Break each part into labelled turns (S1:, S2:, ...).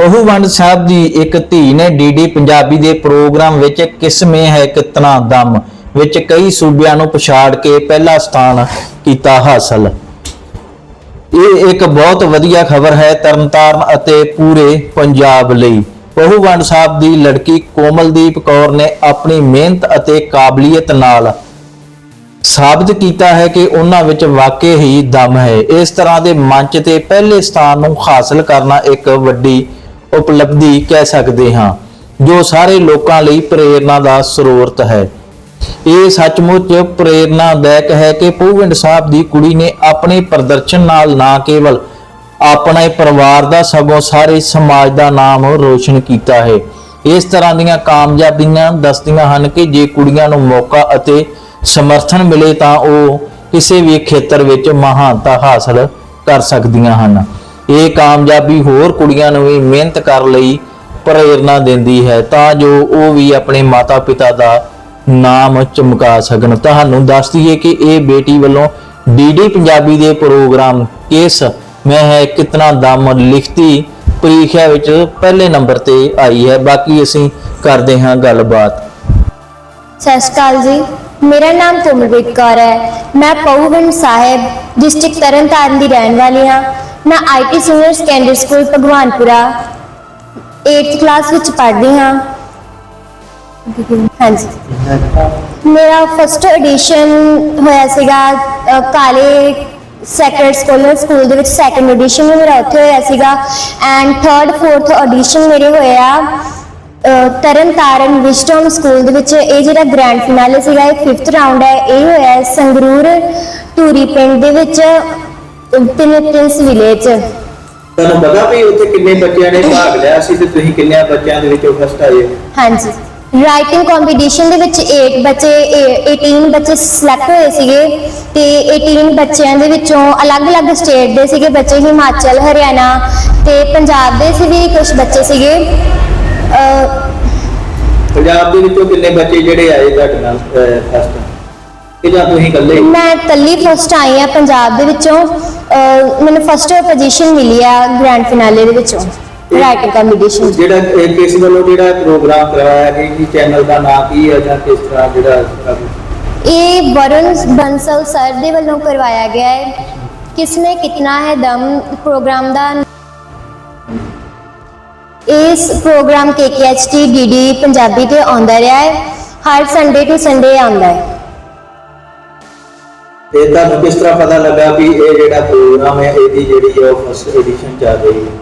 S1: ਪਹੂਵੰਡ ਸਾਹਿਬ ਦੀ ਇੱਕ ਧੀ ਨੇ ਡੀਡੀ ਪੰਜਾਬੀ ਦੇ ਪ੍ਰੋਗਰਾਮ ਵਿੱਚ ਕਿਸਮੇ ਹੈ ਕਿਤਨਾ ਦਮ, ਵਿੱਚ ਕਈ ਸੂਬਿਆਂ ਨੂੰ ਪਛਾੜ ਕੇ ਪਹਿਲਾ ਸਥਾਨ ਕੀਤਾ ਹਾਸਲ। ਇਹ ਇੱਕ ਬਹੁਤ ਵਧੀਆ ਖਬਰ ਹੈ ਤਰਨਤਾਰਨ ਅਤੇ ਪੂਰੇ ਪੰਜਾਬ ਲਈ। ਪਹੂਵੰਡ ਸਾਹਿਬ ਦੀ ਲੜਕੀ ਕੋਮਲਦੀਪ ਕੌਰ ਨੇ ਆਪਣੀ ਮਿਹਨਤ ਅਤੇ ਕਾਬਲੀਅਤ ਨਾਲ ਸਾਬਤ ਕੀਤਾ ਹੈ ਕਿ ਉਹਨਾਂ ਵਿੱਚ ਵਾਕਈ ਹੀ ਦਮ ਹੈ। ਇਸ ਤਰ੍ਹਾਂ ਦੇ ਮੰਚ ਤੇ ਪਹਿਲੇ ਸਥਾਨ ਨੂੰ ਹਾਸਲ ਕਰਨਾ ਇੱਕ ਵੱਡੀ ਉਪਲਬਧੀ ਕਹਿ ਸਕਦੇ ਹਾਂ, ਜੋ ਸਾਰੇ ਲੋਕਾਂ ਲਈ ਪ੍ਰੇਰਣਾ ਦਾ ਸਰੋਤ ਹੈ। ਇਹ ਸੱਚਮੁੱਚ ਪ੍ਰੇਰਨਾਦਾਇਕ ਹੈ ਕਿ ਪੂਵਿੰਡ ਸਾਹਿਬ ਦੀ ਕੁੜੀ ਨੇ ਆਪਣੇ ਪ੍ਰਦਰਸ਼ਨ ਨਾਲ ਨਾ ਕੇਵਲ ਆਪਣੇ ਪਰਿਵਾਰ ਦਾ ਸਗੋਂ ਸਾਰੇ ਸਮਾਜ ਦਾ ਨਾਮ ਰੋਸ਼ਨ ਕੀਤਾ ਹੈ। ਇਸ ਤਰ੍ਹਾਂ ਦੀਆਂ ਕਾਮਯਾਬੀਆਂ ਦੱਸਦੀਆਂ ਹਨ ਕਿ ਜੇ ਕੁੜੀਆਂ ਨੂੰ ਮੌਕਾ ਅਤੇ ਸਮਰਥਨ ਮਿਲੇ ਤਾਂ ਉਹ ਕਿਸੇ ਵੀ ਖੇਤਰ ਵਿੱਚ ਮਹਾਨਤਾ ਹਾਸਲ ਕਰ ਸਕਦੀਆਂ ਹਨ। ਇਹ ਕਾਮਯਾਬੀ ਹੋਰ ਕੁੜੀਆਂ ਨੂੰ ਵੀ ਮਿਹਨਤ ਕਰਨ ਲਈ ਪ੍ਰੇਰਣਾ ਦਿੰਦੀ ਹੈ ਤਾਂ ਜੋ ਉਹ ਵੀ ਆਪਣੇ ਮਾਤਾ-ਪਿਤਾ ਦਾ ਨਾਮ ਚਮਕਾ ਸਕਣ। ਤੁਹਾਨੂੰ ਦੱਸ ਦਈਏ ਕਿ ਇਹ ਬੇਟੀ ਵੱਲੋਂ ਡੀਡੀ ਪੰਜਾਬੀ ਦੇ ਪ੍ਰੋਗਰਾਮ ਕਿਸ ਮੈਂ ਹੈ ਕਿਤਨਾ ਦਮ ਲਿਖਤੀ ਪ੍ਰੀਖਿਆ ਵਿੱਚ ਪਹਿਲੇ ਨੰਬਰ ਤੇ ਆਈ ਹੈ। ਬਾਕੀ ਅਸੀਂ ਕਰਦੇ ਹਾਂ ਗੱਲਬਾਤ।
S2: ਸਤਿ ਸ਼੍ਰੀ ਅਕਾਲ ਜੀ। ਮੇਰਾ ਨਾਮ ਕੋਮਲਪ੍ਰੀਤ ਕੌਰ ਹੈ। ਮੈਂ ਪਹੂਵਿੰਡ ਸਾਹਿਬ, ਡਿਸਟ੍ਰਿਕਟ ਤਰਨਤਾਰਨ ਦੀ ਰਹਿਣ ਵਾਲੀ ਹਾਂ। ਮੈਂ IT senior secondary school Bhagwanpura 8th class ਵਿੱਚ ਪੜ੍ਹਦੀ ਹਾਂ। ਹਾਂਜੀ। ਮੇਰਾ ਫਸਟ ਐਡੀਸ਼ਨ ਹੋਇਆ ਸੀਗਾ ਅ, ਕਾਲੇ ਸੈਕਰਡ ਸਕੂਲ ਸਕੂਲ ਦੇ ਵਿੱਚ ਸੈਕੰਡ ਐਡੀਸ਼ਨ ਵੀ ਮੇਰਾ ਉੱਥੇ ਹੋਇਆ ਸੀਗਾ ਐਂਡ ਥਰਡ ਫੋਰਥ ਐਡੀਸ਼ਨ ਮੇਰੇ ਹੋਇਆ ਅ, ਤਰਨ ਤਾਰਨ ਵਿਸਟਮ ਸਕੂਲ ਦੇ ਵਿੱਚ ਇਹ ਜਿਹੜਾ ਗ੍ਰੈਂਡ ਫਿਨਾਲੇ ਸੀਗਾ ਇਹ 5th ਰਾਉਂਡ ਹੈ ਇਹ ਹੋਇਆ ਹੈ ਸੰਗਰੂਰ ਧੂਰੀ ਪਿੰਡ ਦੇ ਵਿੱਚ। ਤਿੰਨਸ ਵਿਲੇਜ
S1: ਤੁਹਾਨੂੰ ਪਤਾ ਵੀ ਉੱਥੇ ਕਿੰਨੇ ਬੱਚਿਆਂ ਨੇ ਭਾਗ ਲਿਆ ਸੀ ਤੇ ਤੁਸੀਂ ਕਿੰਨਿਆਂ ਬੱਚਿਆਂ ਦੇ ਵਿੱਚੋਂ ਫਸਟ ਆਏ
S2: ਹਾਂਜੀ। ਰਾਈਟਿੰਗ ਕੰਪੀਟੀਸ਼ਨ ਦੇ ਵਿੱਚ 8 ਬੱਚੇ ਇਹ 18 ਬੱਚੇ ਸਿਲੈਕਟ ਹੋਏ ਸੀਗੇ ਤੇ 18 ਬੱਚਿਆਂ ਦੇ ਵਿੱਚੋਂ ਅਲੱਗ-ਅਲੱਗ ਸਟੇਟ ਦੇ ਸੀਗੇ ਬੱਚੇ ਹਿਮਾਚਲ ਹਰਿਆਣਾ ਤੇ ਪੰਜਾਬ ਦੇ ਸੀ ਵੀ ਕੁਝ ਬੱਚੇ ਸੀਗੇ। ਅਹ
S1: ਪੰਜਾਬ ਦੇ ਵਿੱਚੋਂ ਕਿੰਨੇ ਬੱਚੇ ਜਿਹੜੇ ਆਏ ਤੁਹਾਡੇ ਨਾਲ ਫਸਟ ਕਿ ਜਾਂ ਤੁਸੀਂ ਇਕੱਲੇ?
S2: ਮੈਂ ਕੱਲੀ ਫਸਟ ਆਈ ਆ ਪੰਜਾਬ ਦੇ ਵਿੱਚੋਂ। ਅਹ ਮੈਨੂੰ ਫਸਟ ਪੋਜੀਸ਼ਨ ਮਿਲੀ ਆ ਗ੍ਰੈਂਡ ਫਿਨਾਲੇ ਦੇ ਵਿੱਚੋਂ ਰਾਈਟਿੰਗ ਕੰਪੀਟੀਸ਼ਨ
S1: ਜਿਹੜਾ ਇਹ ਕਿਸ ਵੱਲੋਂ ਜਿਹੜਾ ਪ੍ਰੋਗਰਾਮ ਕਰਵਾਇਆ ਗਿਆ ਕਿ ਚੈਨਲ ਦਾ ਨਾਮ ਕੀ ਹੈ ਜਾਂ ਕਿਸ ਤਰ੍ਹਾਂ ਜਿਹੜਾ
S2: ਇਹ ਵਰੁਣ ਬੰਸਲ ਸਰ ਦੇ ਵੱਲੋਂ ਕਰਵਾਇਆ ਗਿਆ ਹੈ। ਕਿਸਮੇ ਕਿਤਨਾ ਹੈ ਦਮ ਪ੍ਰੋਗਰਾਮ ਦਾ? ਇਸ ਪ੍ਰੋਗਰਾਮ KKHT ਡੀਡੀ ਪੰਜਾਬੀ ਤੇ ਆਉਂਦਾ ਰਿਹਾ ਹੈ। ਹਰ ਸੰਡੇ ਟੂ ਸੰਡੇ ਆਉਂਦਾ ਹੈ।
S1: ਤੇ ਤੁਹਾਨੂੰ ਕਿਸ ਤਰ੍ਹਾਂ ਪਤਾ ਲੱਗਾ ਵੀ ਇਹ ਜਿਹੜਾ ਪ੍ਰੋਗਰਾਮ ਹੈ ਇਹਦੀ ਜਿਹੜੀ ਹੈ ਉਹ ਫਸਟ ਐਡੀਸ਼ਨ ਚੱਲ ਰਹੀ ਹੈ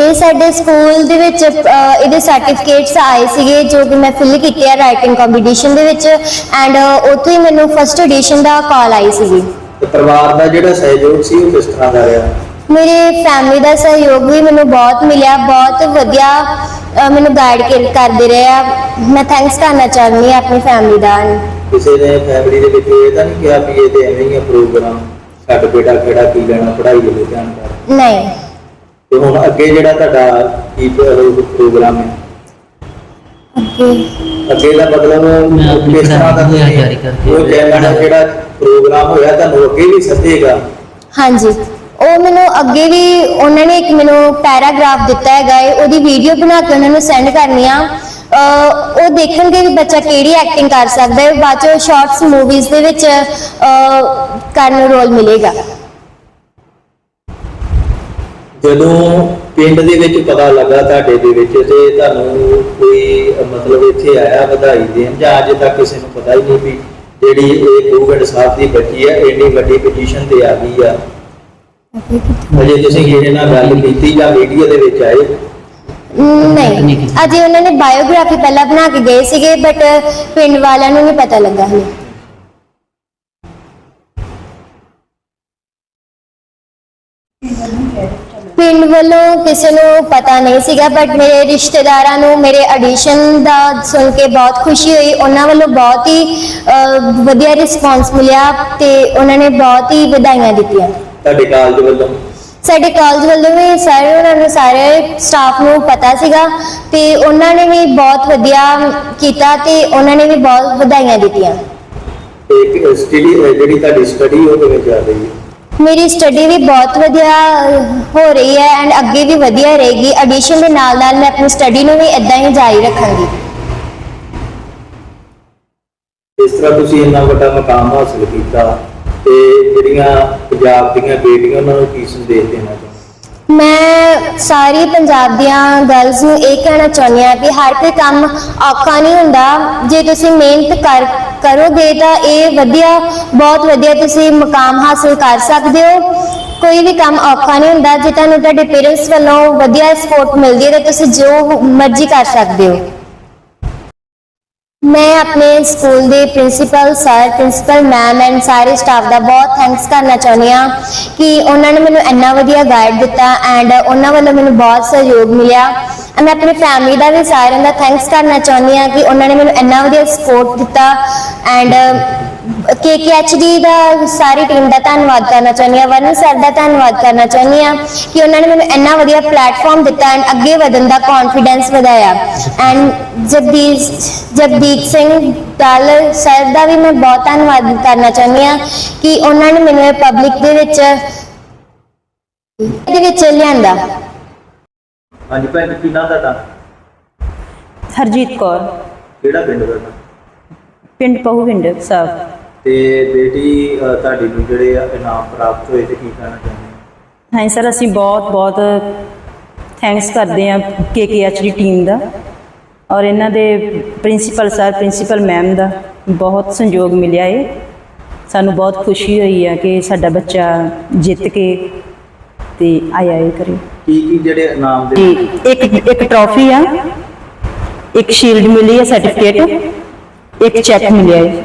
S2: ਇਹ ਸਾਡੇ ਸਕੂਲ ਦੇ ਵਿੱਚ ਅਹ, ਇਹਦੇ ਸਰਟੀਫਿਕੇਟਸ ਆਏ ਸੀਗੇ ਜੋ ਕਿ ਮੈਂ ਫਿਲ ਕੀਤੇ ਆ ਰਾਈਟਿੰਗ ਕੰਪੀਟੀਸ਼ਨ ਦੇ ਵਿੱਚ ਐਂਡ ਉੱਥੇ ਹੀ ਮੈਨੂੰ ਫਸਟ ਐਡੀਸ਼ਨ ਦਾ ਕਾਲ ਆਈ ਸੀਗੀ।
S1: ਤੇ ਪਰਿਵਾਰ ਦਾ ਜਿਹੜਾ ਸਹਿਯੋਗ ਸੀ ਉਹ ਕਿਸ ਤਰ੍ਹਾਂ ਦਾ ਰਿਹਾ?
S2: ਮੇਰੇ ਫੈਮਿਲੀ ਦਾ ਸਹਿਯੋਗ ਵੀ ਮੈਨੂੰ ਬਹੁਤ ਮਿਲਿਆ ਬਹੁਤ ਵਧੀਆ ਅਹ, ਮੈਨੂੰ ਗਾਈਡ ਕਰਦੇ ਰਹੇ ਆ। ਮੈਂ ਥੈਂਕਸ ਕਰਨਾ ਚਾਹੁੰਦੀ ਹਾਂ ਆਪਣੀ ਫੈਮਿਲੀ ਦਾ।
S1: ਕਿਸੇ ਨੇ ਫੈਮਿਲੀ ਦੇ ਵਿੱਚ ਇਹ ਤਾਂ ਨਹੀਂ ਕਿਹਾ ਵੀ ਇਹ ਤੇ ਐਵੇਂ ਹੀ ਆ ਪ੍ਰੋਗਰਾਮ ਛੱਡ ਬੇਟਾ ਕਿਹੜਾ ਕੀ ਲੈਣਾ ਪੜ੍ਹਾਈ ਦੇ ਧਿਆਨ ਕਰ
S2: ਨਹੀਂ।
S1: ਤੇ ਹੁਣ ਅੱਗੇ ਜਿਹੜਾ ਤੁਹਾਡਾ ਕੀ ਪ੍ਰੋਗਰਾਮ ਹੈ?
S2: ਅੱਗੇ?
S1: ਅੱਗੇ ਦਾ ਮਤਲਬ ਕਿਸ ਤਰ੍ਹਾਂ ਦਾ
S3: ਪੜ੍ਹਾਈ
S1: ਤੁਸੀਂ-
S3: ਜਾਰੀ ਕਰਕੇ
S1: ਉਹ ਦਾ ਜਿਹੜਾ ਪ੍ਰੋਗਰਾਮ ਹੋਇਆ ਤੁਹਾਨੂੰ ਅੱਗੇ ਵੀ ਸੱਦੇਗਾ?
S2: ਹਾਂਜੀ। ਉਹ ਮੈਨੂੰ ਅੱਗੇ ਵੀ ਉਹਨਾਂ ਨੇ ਇੱਕ ਮੈਨੂੰ ਪੈਰਾਗ੍ਰਾਫ ਦਿੱਤਾ ਹੈਗਾ ਹੈ ਉਹਦੀ ਵੀਡੀਓ ਬਣਾ ਕੇ ਉਹਨਾਂ ਨੂੰ ਸੈਂਡ ਕਰਨੀ ਆ। ਅਹ ਉਹ ਦੇਖਣਗੇ ਵੀ ਬੱਚਾ ਕਿਹੜੀ ਐਕਟਿੰਗ ਕਰ ਸਕਦਾ ਹੈ ਬਾਅਦ ਚ ਸ਼ਾਰਟਸ ਮੂਵੀਜ਼ ਦੇ ਵਿੱਚ ਕਰਨ ਨੂੰ ਰੋਲ ਮਿਲੇਗਾ।
S1: ਜਦੋਂ ਪਿੰਡ ਦੇ ਵਿੱਚ ਪਤਾ ਲੱਗਾ ਤੁਹਾਡੇ ਦੇ ਵਿੱਚ ਤੇ ਤੁਹਾਨੂੰ ਕੋਈ ਮਤਲਬ ਇੱਥੇ ਆਇਆ ਵਧਾਈ ਦੇਣ ਜਾਂ ਅਜੇ ਤੱਕ ਕਿਸੇ ਨੂੰ ਪਤਾ ਹੀ ਨਹੀਂ ਵੀ ਜਿਹੜੀ ਇਹ ਗੋਬਿੰਦ ਸਾਹਿਬ ਦੀ ਬੱਚੀ ਹੈ ਇੰਨੀ ਵੱਡੀ ਪੋਜੀਸ਼ਨ ਤੇ ਆ ਗਈ ਆ। ਅਜੇ ਤੁਸੀਂ ਕਿਸੇ ਨਾਲ ਗੱਲ ਕੀਤੀ ਜਾਂ ਮੀਡੀਆ ਦੇ ਵਿੱਚ ਆਏ?
S2: ਨਹੀਂ ਅਜੇ ਉਹਨਾਂ ਨੇ ਬਾਇਓਗ੍ਰਾਫੀ ਪਹਿਲਾਂ ਬਣਾ ਕੇ ਗਏ ਸੀਗੇ ਬਟ ਪਿੰਡ ਵਾਲਿਆਂ ਨੂੰ ਨਹੀਂ ਪਤਾ ਲੱਗਾ ਹਲੇ। ਪਿੰਡ ਵੱਲੋਂ ਕਿਸੇ ਨੂੰ ਪਤਾ ਨਹੀਂ ਸੀਗਾ ਬਟ ਮੇਰੇ ਰਿਸ਼ਤੇਦਾਰਾਂ ਨੂੰ ਮੇਰੇ ਐਡੀਸ਼ਨ ਦਾ ਸੁਣ ਕੇ ਬਹੁਤ ਖੁਸ਼ੀ ਹੋਈ। ਉਹਨਾਂ ਵੱਲੋਂ ਬਹੁਤ ਹੀ ਅਹ, ਵਧੀਆ ਰਿਸਪਾਂਸ ਮਿਲਿਆ ਤੇ ਉਹਨਾਂ ਨੇ ਬਹੁਤ ਹੀ ਵਧਾਈਆਂ ਦਿੱਤੀਆਂ।
S1: ਤੁਹਾਡੇ ਕਾਲਜ ਵੱਲੋਂ?
S2: ਸਾਡੇ ਕਾਲਜ ਵੱਲੋਂ ਵੀ ਸਾਰੇ ਉਹਨਾਂ ਨੂੰ ਸਾਰੇ ਸਟਾਫ ਨੂੰ ਪਤਾ ਸੀਗਾ ਤੇ ਉਹਨਾਂ ਨੇ ਵੀ ਬਹੁਤ ਵਧੀਆ ਕੀਤਾ ਤੇ ਉਹਨਾਂ ਨੇ ਵੀ ਬਹੁਤ ਵਧਾਈਆਂ ਦਿੱਤੀਆਂ।
S1: ਤੇ ਸਟੱਡੀ ਜਿਹੜੀ ਤੁਹਾਡੀ ਸਟੱਡੀ ਉਹਦੇ ਵਿੱਚ ਆ ਗਈ ਹੈ?
S2: ਮੇਰੀ ਸਟੱਡੀ ਵੀ ਬਹੁਤ ਵਧੀਆ ਹੋ ਰਹੀ ਹੈ ਐਂਡ ਅੱਗੇ ਵੀ ਵਧੀਆ ਰਹੇਗੀ। ਐਡੀਸ਼ਨ ਦੇ ਨਾਲ ਨਾਲ ਮੈਂ ਆਪਣੀ ਸਟੱਡੀ ਨੂੰ ਵੀ ਇਦਾਂ ਹੀ ਜਾਰੀ ਰੱਖਾਂਗੀ।
S1: ਇਸ ਤਰ੍ਹਾਂ ਤੁਸੀਂ ਇੰਨਾ ਵੱਡਾ ਮਕਾਮ ਹਾਸਲ ਕੀਤਾ ਤੇ ਜਿਹੜੀਆਂ ਪੰਜਾਬ ਦੀਆਂ ਬੇਟੀਆਂ, ਉਹਨਾਂ ਨੂੰ ਕੀ ਸੰਦੇਸ਼ ਦੇਣਾ ਚਾਹੁੰਦੇ
S2: ਮੈਂ ਸਾਰੀ ਪੰਜਾਬ ਦੀਆਂ ਗਰਲਸ ਨੂੰ ਇਹ ਕਹਿਣਾ ਚਾਹੁੰਦੀ ਹਾਂ ਕਿ ਹਰ ਕੋਈ ਕੰਮ ਔਖਾ ਨਹੀਂ ਹੁੰਦਾ। ਜੇ ਤੁਸੀਂ ਮਿਹਨਤ ਕਰ, ਕਰੋਗੇ ਤਾਂ ਇਹ ਵਧੀਆ, ਬਹੁਤ ਵਧੀਆ ਤੁਸੀਂ ਮੁਕਾਮ ਹਾਸਲ ਕਰ ਸਕਦੇ ਹੋ। ਕੋਈ ਵੀ ਕੰਮ ਔਖਾ ਨਹੀਂ ਹੁੰਦਾ। ਜੇ ਤੁਹਾਨੂੰ ਤੁਹਾਡੇ ਪੇਰੈਂਟਸ ਵੱਲੋਂ ਵਧੀਆ ਸਪੋਰਟ ਮਿਲਦੀ ਹੈ ਤਾਂ ਤੁਸੀਂ ਜੋ ਮਰਜ਼ੀ ਕਰ ਸਕਦੇ ਹੋ। ਮੈਂ ਆਪਣੇ ਸਕੂਲ ਦੇ principal, sir, principal ma'am and ਸਾਰੇ ਸਟਾਫ ਦਾ ਬਹੁਤ ਥੈਂਕਸ ਕਰਨਾ ਚਾਹੁੰਦੀ ਹਾਂ ਕਿ ਉਹਨਾਂ ਨੇ ਮੈਨੂੰ ਇੰਨਾ ਵਧੀਆ ਗਾਈਡ ਦਿੱਤਾ ਐਂਡ ਉਹਨਾਂ ਵੱਲੋਂ ਮੈਨੂੰ ਬਹੁਤ ਸਹਿਯੋਗ ਮਿਲਿਆ। ਮੈਂ ਆਪਣੀ ਫੈਮਿਲੀ ਦਾ ਵੀ ਸਾਰਿਆਂ ਦਾ ਥੈਂਕਸ ਕਰਨਾ ਚਾਹੁੰਦੀ ਹਾਂ ਕਿ ਉਹਨਾਂ ਨੇ ਮੈਨੂੰ ਇੰਨਾ ਵਧੀਆ ਸਪੋਰਟ ਦਿੱਤਾ ਐਂਡ KKHD ਦਾ ਸਾਰੀ ਟੀਮ ਦਾ ਧੰਨਵਾਦ ਕਰਨਾ ਚਾਹੁੰਦੀ ਹਾਂ। ਵਰਨ ਸਰ ਦਾ ਧੰਨਵਾਦ ਕਰਨਾ ਚਾਹੁੰਦੀ ਹਾਂ ਕਿ ਉਹਨਾਂ ਨੇ ਮੈਨੂੰ ਇੰਨਾ ਵਧੀਆ ਪਲੇਟਫਾਰਮ ਦਿੱਤਾ ਐਂਡ ਅੱਗੇ ਵਧਣ ਦਾ ਕੌਨਫੀਡੈਂਸ ਵਧਾਇਆ। ਐਂਡ ਜਗਦੀਸ਼ ਜਗਦੀਪ ਸਿੰਘ ਡਾਲਰ ਸਰ ਦਾ ਵੀ ਮੈਂ ਬਹੁਤ ਧੰਨਵਾਦ ਕਰਨਾ ਚਾਹੁੰਦੀ ਹਾਂ ਕਿ ਉਹਨਾਂ ਨੇ ਮੈਨੂੰ ਪਬਲਿਕ ਦੇ ਵਿੱਚ ਦੇ ਵਿੱਚ ਲਿਆਂਦਾ।
S1: ਹਾਂਜੀ ਭੈਣ ਜੀ ਕੀ ਨਾਮ ਤੁਹਾਡਾ?
S3: ਹਰਜੀਤ ਕੌਰ।
S1: ਕਿਹੜਾ ਪਿੰਡ ਤੁਹਾਡਾ?
S3: ਪਿੰਡ ਪਹੂਵਿੰਡ ਸਾਹਿਬ।
S1: ਤੇ ਬੇਟੀ ਅ, ਤੁਹਾਡੀ ਨੂੰ ਜਿਹੜੇ ਆ ਇਨਾਮ ਪ੍ਰਾਪਤ ਹੋਏ ਤੇ ਕੀ ਕਹਿਣਾ ਚਾਹੁੰਦੇ ਹੋ?
S3: ਹਾਂ ਸਰ ਅਸੀਂ ਬਹੁਤ ਬਹੁਤ ਥੈਂਕਸ ਕਰਦੇ ਹਾਂ ਕੇਕੇਐਚ ਦੀ ਟੀਮ ਦਾ ਔਰ ਇਹਨਾਂ ਦੇ ਪ੍ਰਿੰਸੀਪਲ ਸਰ ਪ੍ਰਿੰਸੀਪਲ ਮੈਮ ਦਾ ਬਹੁਤ ਸੰਯੋਗ ਮਿਲਿਆ ਏ। ਸਾਨੂੰ ਬਹੁਤ ਖੁਸ਼ੀ ਹੋਈ ਹੈ ਕਿ ਸਾਡਾ ਬੱਚਾ ਜਿੱਤ ਕੇ ਤੇ ਆਇਆ ਏ ਕਰੇ
S1: ਕੀ ਕੀ ਜਿਹੜੇ ਇਨਾਮ ਦੇ
S3: ਤੇ ਇੱਕ ਇੱਕ ਟਰੋਫੀ ਆ ਇੱਕ ਸ਼ੀਲਡ ਮਿਲੀ ਹੈ ਸਰਟੀਫਿਕੇਟ ਇੱਕ ਚੈੱਕ ਮਿਲਿਆ ਹੈ